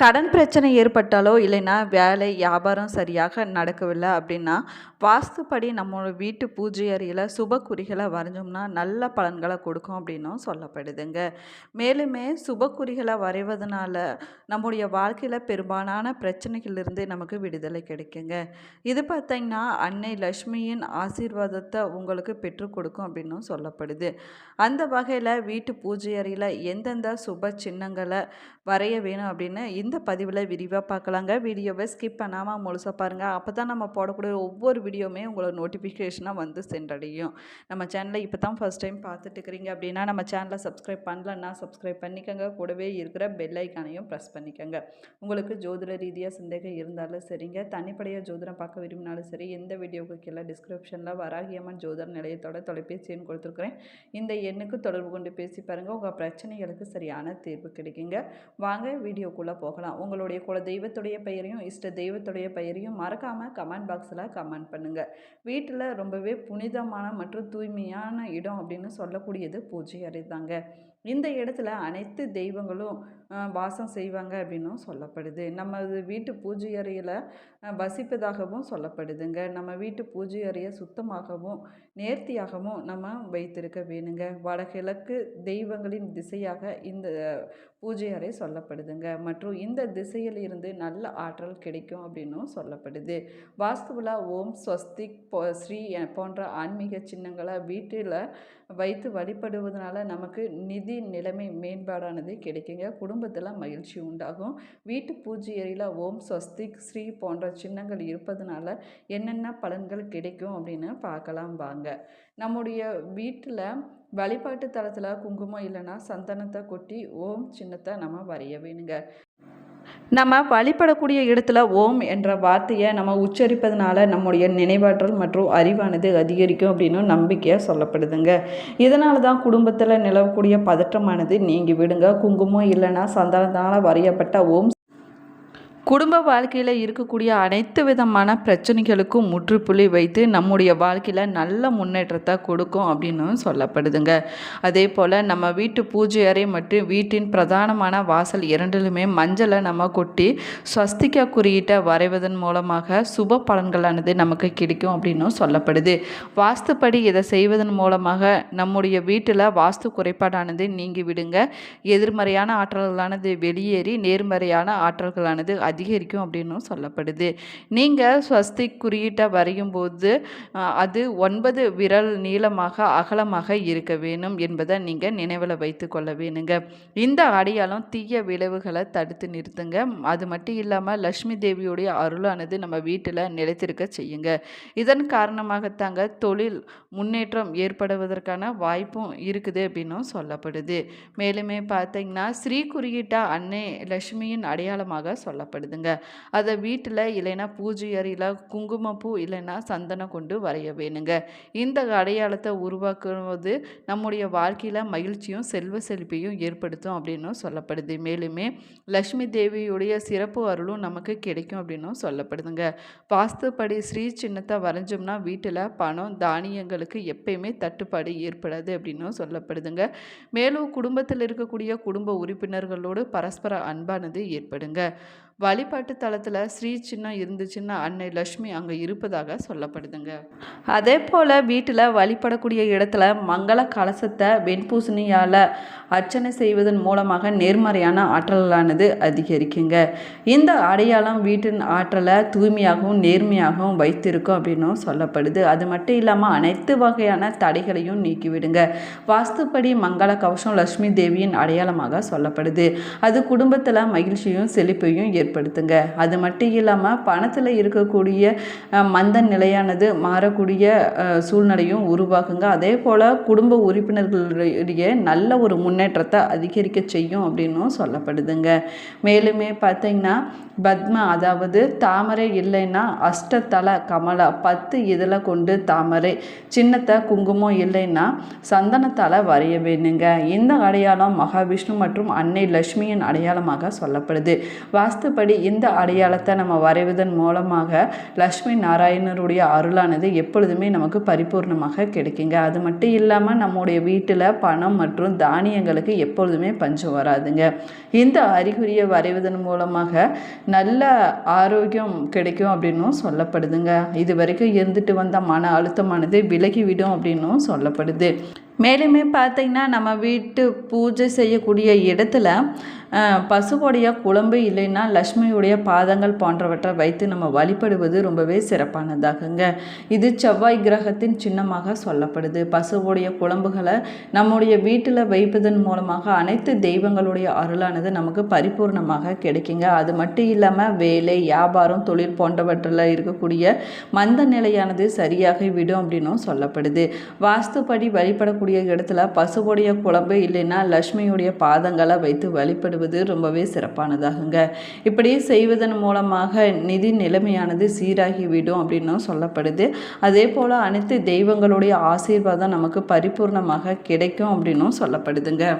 கடன் பிரச்சனை ஏற்பட்டாலோ இல்லைன்னா வேலை வியாபாரம் சரியாக நடக்கவில்லை அப்படின்னா வாஸ்துப்படி நம்மளோட வீட்டு பூஜை அறையில் சுப குறிகளை வரைஞ்சோம்னா நல்ல பலன்களை கொடுக்கும் அப்படின்னும் சொல்லப்படுதுங்க. மேலுமே சுப குறிகளை வரைவதனால நம்முடைய வாழ்க்கையில் பெரும்பாலான பிரச்சனைகளிலிருந்து நமக்கு விடுதலை கிடைக்குங்க. இது பார்த்தீங்கன்னா அன்னை லக்ஷ்மியின் ஆசீர்வாதத்தை உங்களுக்கு பெற்றுக் கொடுக்கும் அப்படின்னும் சொல்லப்படுது. அந்த வகையில் வீட்டு பூஜை அறையில் எந்தெந்த சுப சின்னங்களை வரைய வேணும் அப்படின்னு இந்த பதிவில் விரிவாக பார்க்கலாங்க. வீடியோவை ஸ்கிப் பண்ணாமல் முழுசாக பாருங்கள் அப்போ தான் நம்ம போடக்கூடிய ஒவ்வொரு வீடியோவுமே உங்களோட நோட்டிஃபிகேஷனாக வந்து சென்றடையும். நம்ம சேனலை இப்போ தான் ஃபஸ்ட் டைம் பார்த்துட்டு இருக்கிறீங்க அப்படின்னா நம்ம சேனலை சப்ஸ்கிரைப் பண்ணலன்னா சப்ஸ்கிரைப் பண்ணிக்கோங்க. கூடவே இருக்கிற பெல் ஐக்கானையும் ப்ரெஸ் பண்ணிக்கோங்க. உங்களுக்கு ஜோதிட ரீதியாக சந்தேகம் இருந்தாலும் சரிங்க. தனிப்படையாக ஜோதிடம் பார்க்க விரும்பினாலும் சரி எந்த வீடியோவுக்கு கீழே டிஸ்கிரிப்ஷனில் வராகியம்மன் ஜோதிட நிலையத்தோட தொலைபேசி எண் கொடுத்துருக்குறேன். இந்த எண்ணுக்கு தொடர்பு கொண்டு பேசி பாருங்கள் உங்கள் பிரச்சனைகளுக்கு சரியான தீர்வு கிடைக்குங்க. வாங்க வீடியோக்குள்ளே போகலாம். உங்களுடைய குல தெய்வத்துடைய பெயரையும் இஷ்ட தெய்வத்துடைய பெயரையும் மறக்காமல் கமெண்ட் பாக்ஸில் கமெண்ட் பண்ணுங்கள் வீட்டில் ரொம்பவே புனிதமான மற்றும் தூய்மையான இடம் அப்படின்னு சொல்லக்கூடியது பூஜை அறை தாங்க. இந்த இடத்துல அனைத்து தெய்வங்களும் வாசம் செய்வாங்க அப்படின்னும் சொல்லப்படுது. நம்ம வீட்டு பூஜை அறையில் வசிப்பதாகவும் சொல்லப்படுதுங்க. நம்ம வீட்டு பூஜை அறையை சுத்தமாகவும் நேர்த்தியாகவும் நம்ம வைத்திருக்க வேணுங்க. வடகிழக்கு தெய்வங்களின் திசையாக இந்த பூஜை அறை சொல்லப்படுதுங்க. மற்றும் இந்த திசையில் இருந்து நல்ல ஆற்றல் கிடைக்கும் அப்படின்னும் சொல்லப்படுது. வாஸ்துவில் ஓம் ஸ்வஸ்திக் ஸ்ரீ போன்ற ஆன்மீக சின்னங்களை வீட்டில் வைத்து வழிபடுவதனால நமக்கு நிதி நிலைமை மேம்பாடானது கிடைக்குங்க. குடும்பத்தில் மகிழ்ச்சி உண்டாகும். வீட்டு பூஜை அறையில் ஓம் ஸ்வஸ்திக் ஸ்ரீ போன்ற சின்னங்கள் இருப்பதனால என்னென்ன பலன்கள் கிடைக்கும் அப்படின்னு பார்க்கலாம் வாங்க. நம்முடைய வீட்டில் வழிபாட்டு தளத்தில் குங்குமம் இல்லைன்னா சந்தனத்தை கொட்டி ஓம் சின்னத்தை நம்ம வரைய வேணுங்க. நம்ம வழிபடக்கூடிய இடத்துல ஓம் என்ற வார்த்தையை நம்ம உச்சரிப்பதனால நம்முடைய நினைவாற்றல் மற்றும் அறிவானது அதிகரிக்கும் அப்படின்னு நம்பிக்கையாக சொல்லப்படுதுங்க. இதனால தான் குடும்பத்தில் நிலவக்கூடிய பதற்றமானது நீங்கி விடுங்க. குங்குமம் இல்லைன்னா சந்தனத்தால் வரையப்பட்ட ஓம் குடும்ப வாழ்க்கையில் இருக்கக்கூடிய அனைத்து விதமான பிரச்சனைகளுக்கும் முற்றுப்புள்ளி வைத்து நம்முடைய வாழ்க்கையில் நல்ல முன்னேற்றத்தை கொடுக்கும் அப்படின்னு சொல்லப்படுதுங்க. அதே போல் நம்ம வீட்டு பூஜை அறை மற்றும் வீட்டின் பிரதானமான வாசல் இரண்டிலுமே மஞ்சளை நம்ம கொட்டி ஸ்வஸ்திகா குறியீட்டை வரைவதன் மூலமாக சுப பலன்களானது நமக்கு கிடைக்கும் அப்படின்னும் சொல்லப்படுது. வாஸ்துப்படி இதை செய்வதன் மூலமாக நம்முடைய வீட்டில் வாஸ்து குறைபாடானது நீங்கி விடுங்க. எதிர்மறையான ஆற்றல்களானது வெளியேறி நேர்மறையான ஆற்றல்களானது அதிகரிக்கும் அப்படின்னும் சொல்லப்படுது. நீங்கள் ஸ்வஸ்திக் குறியீட்டை வரையும் போது அது ஒன்பது விரல் நீளமாக அகலமாக இருக்க வேணும் என்பதை நீங்கள் நினைவில் வைத்து கொள்ள வேணுங்க. இந்த அடையாளம் தீய விளைவுகளை தடுத்து நிறுத்துங்க. அது மட்டும் இல்லாமல் லக்ஷ்மி தேவியுடைய அருளானது நம்ம வீட்டில் நிலைத்திருக்க செய்யுங்க. இதன் காரணமாகத்தாங்க தொழில் முன்னேற்றம் ஏற்படுவதற்கான வாய்ப்பும் இருக்குது அப்படின்னும் சொல்லப்படுது. மேலுமே பார்த்தீங்கன்னா ஸ்ரீ குறியீட்டா அன்னை லக்ஷ்மியின் அடையாளமாக சொல்லப்படுது. தேவைப்படுதுங்க அதை வீட்டில் இல்லைன்னா பூஜை அறையில் குங்குமப்பூ இல்லைன்னா சந்தனம் கொண்டு வரைய வேணுங்க. இந்த அடையாளத்தை உருவாக்குவது நம்முடைய வாழ்க்கையில் மகிழ்ச்சியும் செல்வ செழிப்பையும் ஏற்படுத்தும் அப்படின்னும் சொல்லப்படுது. மேலுமே லக்ஷ்மி தேவியுடைய சிறப்பு அருளும் நமக்கு கிடைக்கும் அப்படின்னும் சொல்லப்படுதுங்க. வாஸ்துப்படி ஸ்ரீ சின்னத்தை வரைஞ்சோம்னா வீட்டில் பணம் தானியங்களுக்கு எப்பயுமே தட்டுப்பாடு ஏற்படாது அப்படின்னும் சொல்லப்படுதுங்க. மேலும் குடும்பத்தில் இருக்கக்கூடிய குடும்ப உறுப்பினர்களோடு பரஸ்பர அன்பானது ஏற்படுங்க. வழிபாட்டு தளத்தில் ஸ்ரீ சின்னம் இருந்துச்சுன்னா அன்னை லக்ஷ்மி அங்கே இருப்பதாக சொல்லப்படுதுங்க. அதே போல் வீட்டில் வழிபடக்கூடிய இடத்துல மங்கள கலசத்தை வெண்பூசணியால் அர்ச்சனை செய்வதன் மூலமாக நேர்மறையான ஆற்றலானது அதிகரிக்குங்க. இந்த அடையாளம் வீட்டின் ஆற்றலை தூய்மையாகவும் நேர்மையாகவும் வைத்திருக்கும் அப்படின்னும் சொல்லப்படுது. அது மட்டும் இல்லாமல் அனைத்து வகையான தடைகளையும் நீக்கிவிடுங்க. வாஸ்துப்படி மங்கள கவசம் லக்ஷ்மி தேவியின் அடையாளமாக சொல்லப்படுது. அது குடும்பத்தில் மகிழ்ச்சியும் செழிப்பையும் ஏற்படுத்துங்க. அது மட்டும் இல்லாமல் பணத்தில் இருக்கக்கூடிய மந்த நிலையானது மாறக்கூடிய சூழ்நிலையும் உருவாக்குங்க. அதே போல் குடும்ப உறுப்பினர்களுடைய நல்ல ஒரு முன்னேற்றத்தை அதிகரிக்க செய்யும் அப்படின்னும் சொல்லப்படுதுங்க. மேலுமே பார்த்தீங்கன்னா பத்ம அதாவது தாமரை இல்லைன்னா அஷ்டத்தல கமலா பத்து இதில் கொண்டு தாமரை சின்னத்தை குங்குமம் இல்லைன்னா சந்தனத்தால் வரைய வேணுங்க இந்த அடையாளம் மகாவிஷ்ணு மற்றும் அன்னை லட்சுமியின் அடையாளமாக சொல்லப்படுது. வாஸ்து வாஸ்துப்படி இந்த அடையாளத்தை நம்ம வரைவதன் மூலமாக லக்ஷ்மி நாராயணருடைய அருளானது எப்பொழுதுமே நமக்கு பரிபூர்ணமாக கிடைக்குங்க. அது மட்டும் இல்லாமல் நம்முடைய வீட்டில் பணம் மற்றும் தானியங்களுக்கு எப்பொழுதுமே பஞ்சம் வராதுங்க. இந்த அறிகுறியை வரைவதன் மூலமாக நல்ல ஆரோக்கியம் கிடைக்கும் அப்படின்னும் சொல்லப்படுதுங்க. இது வரைக்கும் இருந்துட்டு வந்த மன அழுத்தமானது விலகிவிடும் அப்படின்னும் சொல்லப்படுது. மேலுமே பார்த்தீங்கன்னா நம்ம வீட்டு பூஜை செய்யக்கூடிய இடத்துல பசுவோடைய குழம்பு இல்லைன்னா லக்ஷ்மியுடைய பாதங்கள் போன்றவற்றை வைத்து நம்ம வழிபடுவது ரொம்பவே சிறப்பானதாகுங்க. இது செவ்வாய் கிரகத்தின் சின்னமாக சொல்லப்படுது. பசுவுடைய குழம்புகளை நம்முடைய வீட்டில் வைப்பதன் மூலமாக அனைத்து தெய்வங்களுடைய அருளானது நமக்கு பரிபூர்ணமாக கிடைக்குங்க. அது மட்டும் இல்லாமல் வேலை வியாபாரம் தொழில் போன்றவற்றில் இருக்கக்கூடிய மந்த நிலையானது சரியாக விடும் அப்படின்னும் சொல்லப்படுது. வாஸ்துப்படி வழிபடக்கூடிய இடத்துல பசுவுடைய குழம்பு இல்லைன்னா லக்ஷ்மியுடைய பாதங்களை வைத்து வழிபடுவது ரொம்பவே சிறப்பானதாகுங்க. இப்படி செய்வதன் மூலமாக நிதி நிலைமையானது சீராகிவிடும் அப்படின்னும் சொல்லப்படுது. அதே போல் அனைத்து தெய்வங்களுடைய ஆசீர்வாதம் நமக்கு பரிபூர்ணமாக கிடைக்கும் அப்படின்னும் சொல்லப்படுதுங்க.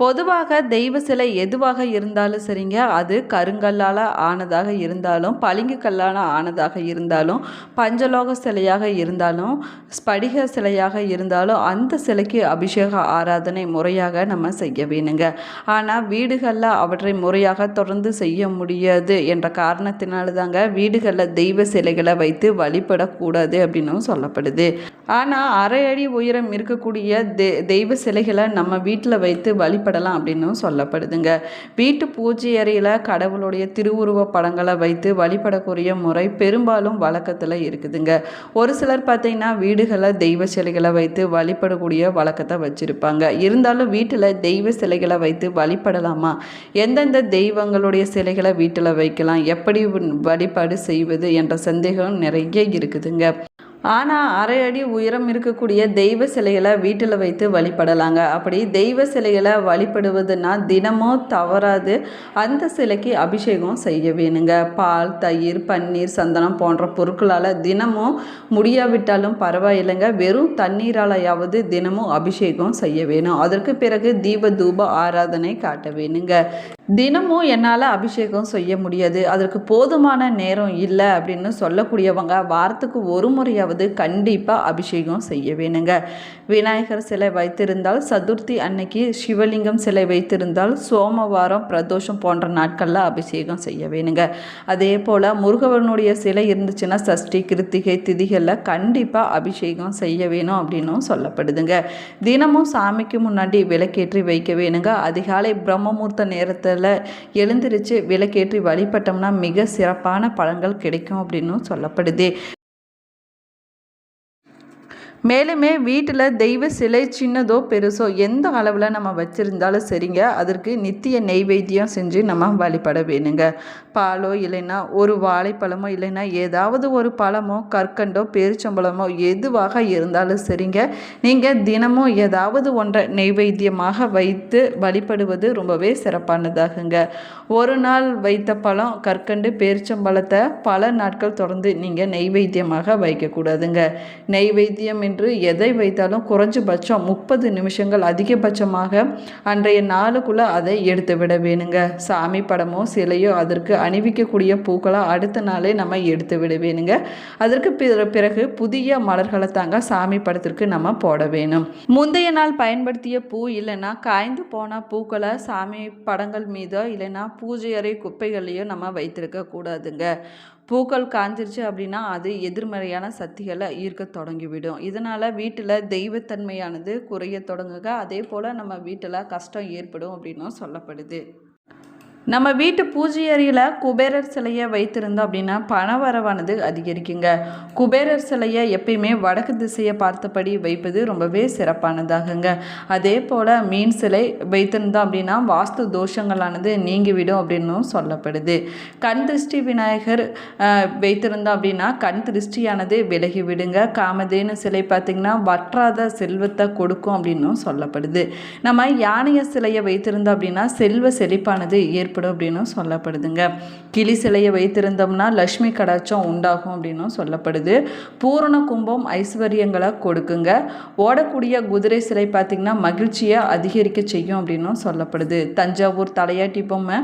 பொதுவாக தெய்வ சிலை எதுவாக இருந்தாலும் சரிங்க. அது கருங்கல்லால் ஆனதாக இருந்தாலும் பளிங்கு கல்லால் ஆனதாக இருந்தாலும் பஞ்சலோக சிலையாக இருந்தாலும் ஸ்படிக சிலையாக இருந்தாலும் அந்த சிலைக்கு அபிஷேக ஆராதனை முறையாக நம்ம செய்ய வேணுங்க. ஆனால் வீடுகளில் அவற்றை முறையாக தொடர்ந்து செய்ய முடியாது என்ற காரணத்தினால தாங்க வீடுகளில் தெய்வ சிலைகளை வைத்து வழிபடக்கூடாது அப்படின்னும் சொல்லப்படுது. ஆனால் அரை அடி உயரம் இருக்கக்கூடிய தெ தெய்வ சிலைகளை நம்ம வீட்டில் வைத்து வழிபடலாம் அப்படின்னும் சொல்லப்படுதுங்க. வீட்டு பூஜை அறையில் கடவுளுடைய திருவுருவ படங்களை வைத்து வழிபடக்கூடிய முறை பெரும்பாலும் வழக்கத்தில் இருக்குதுங்க. ஒரு சிலர் பார்த்தீங்கன்னா வீடுகளில் தெய்வ சிலைகளை வைத்து வழிபடக்கூடிய வழக்கத்தை வச்சுருப்பாங்க. இருந்தாலும் வீட்டில் தெய்வ சிலைகளை வைத்து வழிபடலாமா? எந்தெந்த தெய்வங்களுடைய சிலைகளை வீட்டில் வைக்கலாம்? எப்படி வழிபாடு செய்வது? என்ற சந்தேகம் நிறைய இருக்குதுங்க. ஆனால் அரை அடி உயரம் இருக்கக்கூடிய தெய்வ சிலைகளை வீட்டில் வைத்து வழிபடலாங்க. அப்படி தெய்வ சிலைகளை வழிபடுவதுன்னா தினமும் தவறாது. அந்த சிலைக்கு அபிஷேகம் செய்ய வேணுங்க. பால் தயிர் பன்னீர் சந்தனம் போன்ற பொருட்களால் தினமும் முடியாவிட்டாலும் பரவாயில்லைங்க. வெறும் தண்ணீராலையாவது தினமும் அபிஷேகம் செய்ய வேணும். அதற்கு பிறகு தீப தூப ஆராதனை காட்ட வேணுங்க. தினமும் என்னால் அபிஷேகம் செய்ய முடியாது. அதற்கு போதுமான நேரம் இல்லை அப்படின்னு சொல்லக்கூடியவங்க வாரத்துக்கு ஒரு முறையாவது கண்டிப்பாக அபிஷேகம் செய்ய வேணுங்க. விநாயகர் சிலை வைத்திருந்தால் சதுர்த்தி அன்னைக்கு சிவலிங்கம் சிலை வைத்திருந்தால் சோமவாரம் பிரதோஷம் போன்ற நாட்களில் அபிஷேகம் செய்ய வேணுங்க. அதே போல் முருகவனுடைய சிலை இருந்துச்சுன்னா சஷ்டி கிருத்திகை திதிகளில் கண்டிப்பாக அபிஷேகம் செய்ய வேணும் அப்படின்னும் சொல்லப்படுதுங்க. தினமும் சாமிக்கு முன்னாடி விளக்கேற்றி வைக்க வேணுங்க. அதிகாலை பிரம்மமூர்த்த நேரத்தில் எழுந்திருச்சு விளக்கேற்றி வழிபட்டோம்னா மிக சிறப்பான பலன்கள் கிடைக்கும் அப்படின்னும் சொல்லப்படுது. மேலுமே வீட்டில் தெய்வ சிலை சின்னதோ பெருசோ எந்த அளவில் நம்ம வச்சுருந்தாலும் சரிங்க. அதற்கு நித்திய நெய்வேத்தியம் செஞ்சு நம்ம வழிபட வேணுங்க. பாலோ இல்லைன்னா ஒரு வாழைப்பழமோ இல்லைன்னா ஏதாவது ஒரு பழமோ கற்கண்டோ பேரிச்சம்பழமோ எதுவாக இருந்தாலும் சரிங்க. நீங்கள் தினமும் ஏதாவது ஒன்றை நெய்வேத்தியமாக வைத்து வழிபடுவது ரொம்பவே சிறப்பானதாகுங்க. ஒரு நாள் வைத்த பழம் கற்கண்டு பேரிச்சம்பழத்தை பல நாட்கள் தொடர்ந்து நீங்கள் நெய்வேத்தியமாக வைக்கக்கூடாதுங்க. நெய்வேத்தியம் என்று எதை வைத்தாலும் குறைஞ்சபட்சம் முப்பது நிமிஷங்கள் அதிகபட்சமாக அன்றைய நாளுக்குள்ளே அதை எடுத்து விட வேணுங்க. சாமி படமோ சிலையோ அதற்கு அணிவிக்கக்கூடிய பூக்களோ அடுத்த நாளே நம்ம எடுத்து விட வேணுங்க. அதற்கு பிற- பிறகு புதிய மலர்களை தாங்க சாமி படத்திற்கு நம்ம போட வேணும். முந்தைய நாள் பயன்படுத்திய பூ இல்லைன்னா காய்ந்து போன பூக்களை சாமி படங்கள் மீதோ இல்லைன்னா பூஜை அறை குப்பைகளையோ நம்ம வைத்திருக்க கூடாதுங்க. பூக்கள் காஞ்சிருச்சு அப்படின்னா அது எதிர்மறையான சக்திகளை ஈர்க்க தொடங்கிவிடும். இதனால் வீட்டில் தெய்வத்தன்மையானது குறைய தொடங்குக. அதே போல் நம்ம வீட்டில் கஷ்டம் ஏற்படும் அப்படின்னும் சொல்லப்படுது. நம்ம வீட்டு பூஜை அறையில் குபேரர் சிலையை வைத்திருந்தோம் அப்படின்னா பணவரவானது அதிகரிக்குங்க. குபேரர் சிலையை எப்பயுமே வடக்கு திசையை பார்த்தபடி வைப்பது ரொம்பவே சிறப்பானதாகுங்க. அதே போல் மீன் சிலை வைத்திருந்தோம் அப்படின்னா வாஸ்து தோஷங்களானது நீங்கிவிடும் அப்படின்னும் சொல்லப்படுது. கண் திருஷ்டி விநாயகர் வைத்திருந்தோம் அப்படின்னா கண் திருஷ்டியானது விலகி விடுங்க காமதேனு சிலை பார்த்திங்கன்னா வற்றாத செல்வத்தை கொடுக்கும் அப்படின்னும் சொல்லப்படுது. நம்ம யானைய சிலையை வைத்திருந்தோம் அப்படின்னா செல்வ செழிப்பானது ஏற்படும் அப்படின்னும் சொல்லப்படுதுங்க. கிளி சிலையை வைத்திருந்தோம்னா லக்ஷ்மி கடாச்சம் உண்டாகும் அப்படின்னும் சொல்லப்படுது. பூரண கும்பம் ஐஸ்வர்யங்களை கொடுக்குங்க. ஓடக்கூடிய குதிரை சிலை பார்த்திங்கன்னா மகிழ்ச்சியை அதிகரிக்க செய்யும் அப்படின்னும் சொல்லப்படுது. தஞ்சாவூர் தலையாட்டி பொம்மை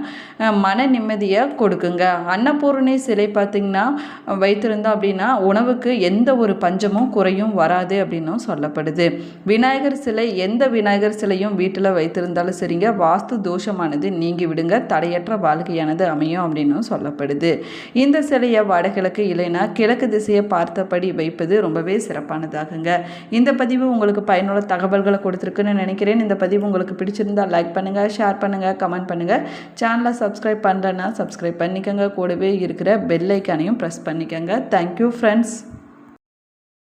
மன நிம்மதியை கொடுக்குங்க. அன்னபூரணி சிலை பார்த்திங்கன்னா வைத்திருந்தோம் அப்படின்னா உணவுக்கு எந்த ஒரு பஞ்சமும் குறையும் வராது அப்படின்னும் சொல்லப்படுது. விநாயகர் சிலை எந்த விநாயகர் சிலையும் வீட்டில் வைத்திருந்தாலும் சரிங்க. வாஸ்து தோஷமானது நீங்கி விடுங்க. தடையற்ற வாழ்க்கையானது அமையும் அப்படின்னும் சொல்லப்படுது. இந்த சிலையை வடகிழக்கு இல்லைன்னா கிழக்கு திசையை பார்த்தபடி வைப்பது ரொம்பவே சிறப்பானதாகுங்க. இந்த பதிவு உங்களுக்கு பயனுள்ள தகவல்களை கொடுத்துருக்குன்னு நினைக்கிறேன். இந்த பதிவு உங்களுக்கு பிடிச்சிருந்தா லைக் பண்ணுங்கள் ஷேர் பண்ணுங்கள் கமெண்ட் பண்ணுங்கள் சேனலை சப்ஸ்கிரைப் பண்ணலன்னா சப்ஸ்கிரைப் பண்ணிக்கோங்க. கூடவே இருக்கிற பெல் ஐக்கானையும் ப்ரெஸ் பண்ணிக்கோங்க. Thank you friends